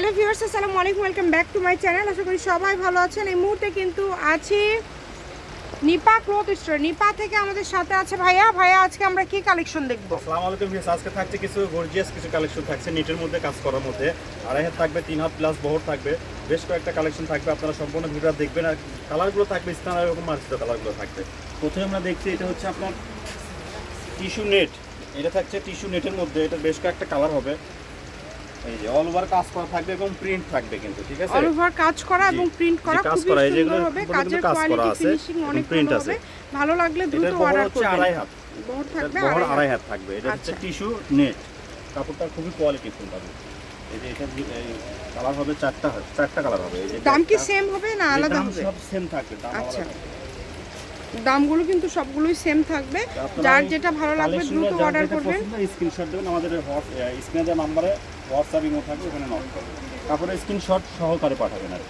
Hello viewers, আসসালামু আলাইকুম, welcome back to my channel. আশা করি সবাই ভালো আছেন। এই মুহূর্তে কিন্তু আছি নিপা ক্লথ স্টোর। নিপা থেকে আমাদের সাথে আছে ভাইয়া। ভাইয়া, আজকে আমরা কি কালেকশন দেখব? আসসালামু আলাইকুম ভিউয়ার্স, আজকে থাকছে কিছু গর্জিয়াস কিছু কালেকশন থাকছে নেটের মধ্যে কাজ করার মধ্যে। আড়াই হাত থাকবে, তিন হাত প্লাস বহর থাকবে। বেশ কয়েকটা কালেকশন থাকবে, আপনারা সম্পূর্ণ ভিডিও দেখবেন। আর কালারগুলো থাকবে স্থানীয় এরকম মার্জিত কালারগুলো থাকবে। প্রথমে আমরা দেখছি, এটা হচ্ছে আপনার টিস্যু নেট এটা থাকছে টিস্যু নেটের মধ্যে। এটা বেশ কয়েকটা কালার হবে। এই যে অল ওভার কাজ করা থাকবে এবং প্রিন্ট থাকবে কিন্তু ঠিক আছে? অল ওভার কাজ করা এবং প্রিন্ট করা কাজ করা, এই যেগুলো হবে। কাজের কোয়ালিটি আছে ফিনিশিং অনেক ভালো আছে। ভালো লাগলে দ্রুত অর্ডার করবেন আড়াই হাত। বহর থাকবে বহর আড়াই হাত। থাকবে। এটা হচ্ছে আচ্ছা। টিস্যু নেট কাপড়টা খুবই কোয়ালিটি ফুল পাবে এই যে এটা কালার হবে চারটা চারটা কালার হবে। এই যে দাম কি সেম হবে না আলাদা হবে? সব সেম থাকবে আচ্ছা। দামগুলো কিন্তু সবগুলোই সেম থাকবে। যার যেটা ভালো লাগবে দ্রুত অর্ডার করবেন। স্ক্রিনশট দেবেন আমাদের স্ক্রিনে দেওয়া নাম্বারে হোয়াটসঅ্যাপ ইমো থাকবে ওখানে নক করবেন। তারপরে স্ক্রিনশট সহকারে পাঠাবেন আর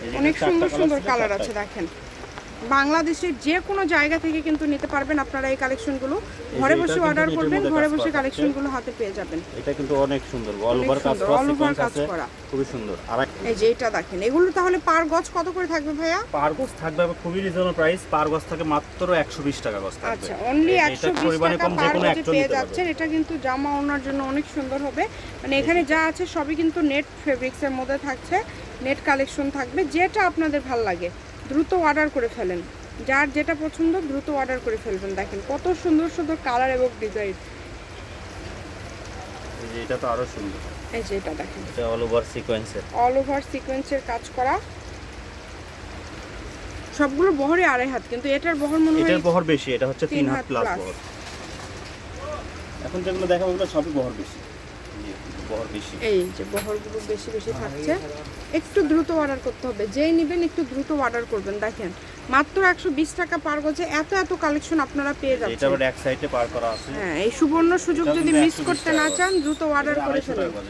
যে অনেক সুন্দর সুন্দর কালার আছে দেখেন। বাংলাদেশের যে কোনো জায়গা থেকে কিন্তু নিতে পারবেন আপনারা এই কালেকশনগুলো। ঘরে বসে অর্ডার করবেন ঘরে বসে। কালেকশনগুলো হাতে পেয়ে যাবেন। এটা কিন্তু অনেক সুন্দর। অল ওভার কাজ করা over সিকোয়েন্স কাজ করা। খুবই সুন্দর। আর এই যে এটা দেখেন এগুলো তাহলে পার গজ কত করে থাকবে ভাইয়া? পার গজ থাকবে খুবই রিজনেবল প্রাইস পার গজ থাকে মাত্র একশো বিশ টাকা গজ থাকবে। আচ্ছা অনলি এই যে একশো এটার বিশ পরিমাণে টাকা কম যে পার একজন পেয়ে যাচ্ছেন। এটা কিন্তু জামা ওনার জন্য অনেক সুন্দর হবে। মানে এখানে যা আছে সবই কিন্তু নেট ফেব্রিক্সের মধ্যে থাকছে। নেট কালেকশন থাকবে যেটা আপনাদের ভালো লাগে। দ্রুত অর্ডার করে ফেলেন। যার যেটা পছন্দ দ্রুত অর্ডার করে ফেলবেন। দেখেন কত সুন্দর সুন্দর কালার এবং ডিজাইন এটা তো আরও সুন্দর। এই যে এটা দেখেন। এটা অল ওভার সিকোয়েন্সের অল ওভার সিকোয়েন্সের কাজ করা। সবগুলো বহরে আড়াই হাত কিন্তু এটার বহর মনে হয় এটার বহর বেশি এটা হচ্ছে তিন তিন হাত হাত প্লাস বহর। এখন যেগুলো দেখাবো ওগুলো সবই বহর বেশি। এই যে বহরগুলো বেশি বেশি থাকছে। একটু দ্রুত অর্ডার করতে হবে। যেই নেবেন একটু দ্রুত অর্ডার করবেন। দেখেন মাত্র একশো বিশ টাকা পার গজে এত এত কালেকশন আপনারা পেয়ে যাচ্ছেন। আবার এক সাইডে পার করা আছে। হ্যাঁ এই সুবর্ণ সুযোগ যদি মিস করতে না চান দ্রুত অর্ডার করে 250 ফেলুন।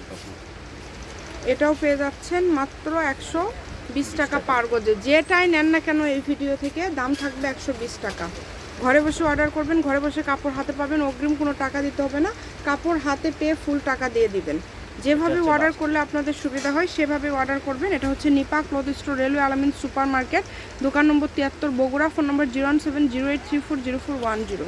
এটাও পেয়ে যাচ্ছেন মাত্র একশো বিশ টাকা পার গজে। যেটাই নেন না কেন এই ভিডিও থেকে দাম থাকবে একশো বিশ টাকা। ঘরে বসে অর্ডার করবেন ঘরে বসে কাপড় হাতে পাবেন অগ্রিম কোনো টাকা দিতে হবে না। কাপড় হাতে পেয়ে ফুল টাকা দিয়ে দিবেন। যেভাবে অর্ডার করলে আপনাদের সুবিধা হয় সেভাবে অর্ডার করবেন। এটা হচ্ছে Nipa cloth store railway Alamin super market দোকান নম্বর তিয়াত্তর Bogura phone number zero one seven zero eight three four zero four one zero.